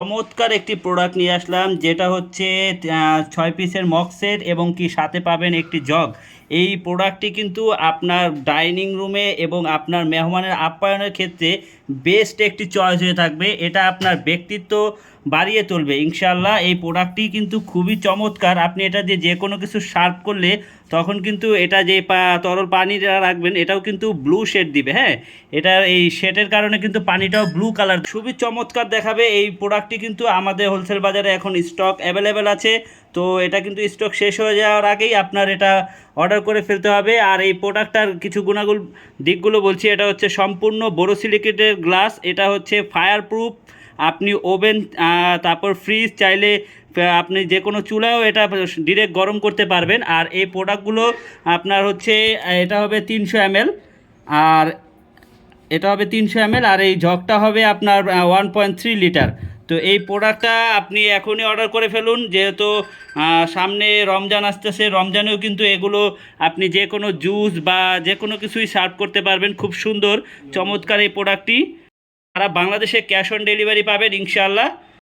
চমৎকার একটি প্রোডাক্ট নিয়ে আসলাম, যেটা হচ্ছে ছয় পিসের মক সেট এবং কি সাথে পাবেন একটি জগ এই প্রোডাক্টটি কিন্তু আপনার ডাইনিং রুমে এবং আপনার মেহমানের আপ্যায়নের ক্ষেত্রে বেস্ট একটি চয়েস হয়ে থাকবে। এটা আপনার ব্যক্তিত্ব বাড়িয়ে তুলবে। ইনশাল্লাহ এই প্রোডাক্টটি কিন্তু খুবই চমৎকার। আপনি এটা দিয়ে যে কোনো কিছু সার্ভ করলে তখন কিন্তু এটা যে তরল পানি যারা রাখবেন, এটাও কিন্তু ব্লু শেড দিবে হ্যাঁ? এটা এই শেডের কারণে কিন্তু পানিটাও ব্লু কালার খুবই চমৎকার দেখাবে। এই প্রোডাক্টটি কিন্তু আমাদের হোলসেল বাজারে এখন স্টক অ্যাভেলেবেল আছে। তো এটা কিন্তু স্টক শেষ হয়ে যাওয়ার আগেই আপনার এটা অর্ডার করে ফেলতে হবে। আর এই প্রোডাক্টটার কিছু গুণাগুণ দিকগুলো বলছি, এটা হচ্ছে সম্পূর্ণ বোরোসিলিকেটের গ্লাস এটা হচ্ছে ফায়ার প্রুফ আপনি ওভেন তারপর ফ্রিজ চাইলে আপনি যে কোনো চুলাও এটা ডিরেক্ট গরম করতে পারবেন। আর এই প্রোডাক্টগুলো আপনার হচ্ছে, এটা হবে তিনশো এমএল। আর এটা হবে তিনশো এমএল, আর এই জগটা হবে আপনার ওয়ান পয়েন্ট থ্রি লিটার তো এই প্রোডাক্টটা আপনি এখনই অর্ডার করে ফেলুন। যেহেতু সামনে রমজান আসতেছে, রমজানেও কিন্তু এগুলো আপনি যে কোনো জুস বা যে কোনো কিছুই সার্ভ করতে পারবেন। খুব সুন্দর, চমৎকার এই প্রোডাক্টটি তারা বাংলাদেশে ক্যাশ অন ডেলিভারি পাবেন, ইনশাআল্লাহ।